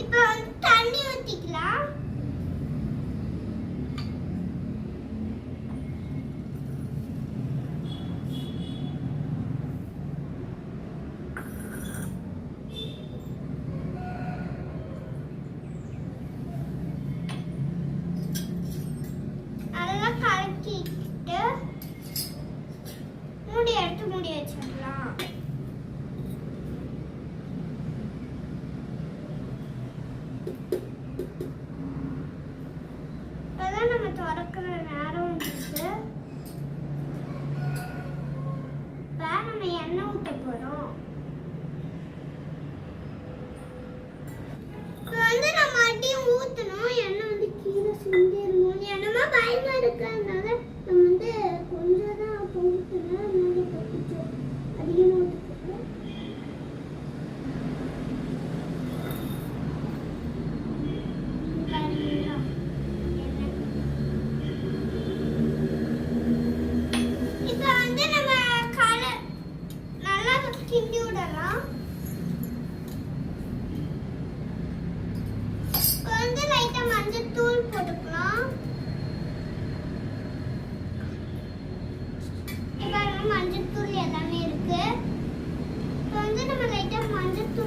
இப்போ வந்து தண்ணி ஊத்திக்கலாம் நல்லா கலக்கிட்டு மூடி எடுத்து மூடி வச்சிடலாம் இப்பதான் திறக்கிற நேரம் வந்துட்டு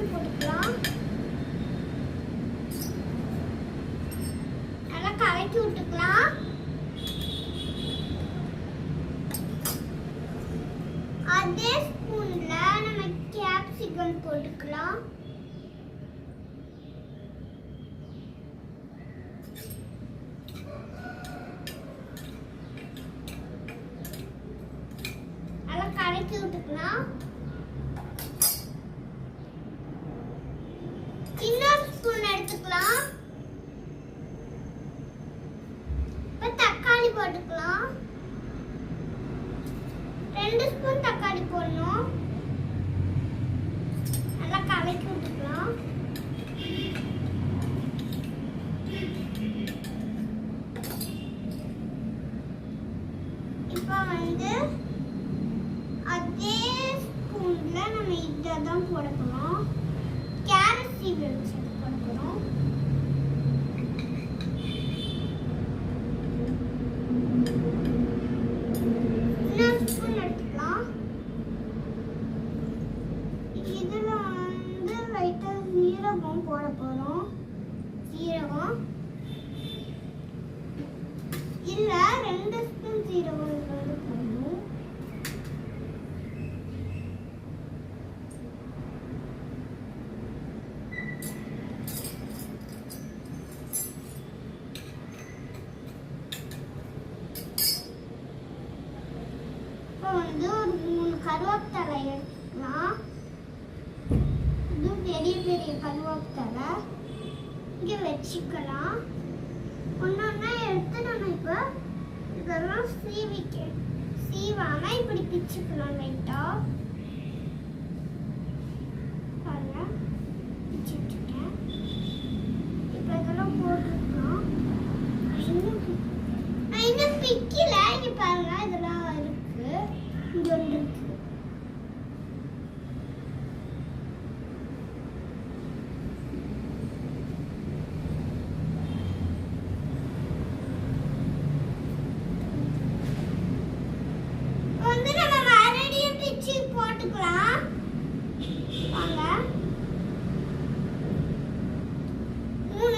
போட்டுக்கலாம் நல்லா கலக்கி விட்டுக்கலாம் அதே ஸ்பூன்ல நம்ம கேப்சிகம் போட்டுக்கலாம் நல்லா கலக்கி விட்டுக்கலாம். போட்டுக்கலாம். இப்ப தக்காளி போட்டுக்கலாம். ரெண்டு ஸ்பூன் தக்காளி போடணும். நல்லா கலக்கி விட்டுக்கலாம். இப்போ வந்து அதே ஸ்பூன்ல நம்ம இதை தான் போட கேரட் சீவி வச்சு போட இன்னொரு ஸ்பூன் எடுத்துக்கலாம் இதுல வந்து லைட்டா சீரகம் போட போறோம் சீரகம். இல்ல ரெண்டு ஸ்பூன் சீரகம் இதுல போடணும். இப்போ வந்து ஒரு மூணு கருவேப்பிலை எடுத்துக்கலாம். பெரிய பெரிய கருவேப்பிலை இங்கே வச்சுக்கலாம். ஒன்றா எடுத்து நம்ம இப்போ. இதெல்லாம் சீவிக்க சீவாமல் இப்படி பிச்சுக்கலாம் லைட்டாக இப்போ இதெல்லாம் போட்டுக்கலாம். இன்னும் நான் இன்னும் பிக்கல. இங்க பாருங்க இதெல்லாம் இருக்கு இங்க ஒன்று இருக்கு இப்ப வந்து நம்ம மறுபடியும் பிச்சு போட்டுக்கலாம் வாங்க மூணு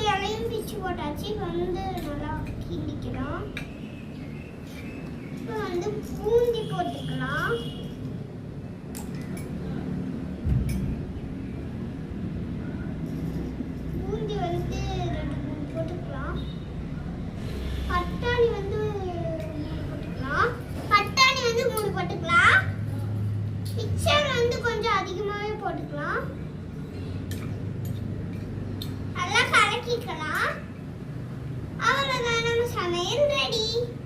இலையும் போட்டாச்சு. இப்போ வந்து நல்லா கிண்டிக்கலாம் இப்போ வந்து பூந்தி போட்டுக்கலாம் பூந்தி வந்து ரெண்டு மூணு போட்டுக்கலாம் பட்டாணி வந்து மூணு போட்டுக்கலாம் பட்டாணி வந்து மூணு போட்டுக்கலாம் மிக்சர் வந்து கொஞ்சம் அதிகமாகவே போட்டுக்கலாம் நல்லா கலக்கிக்கலாம்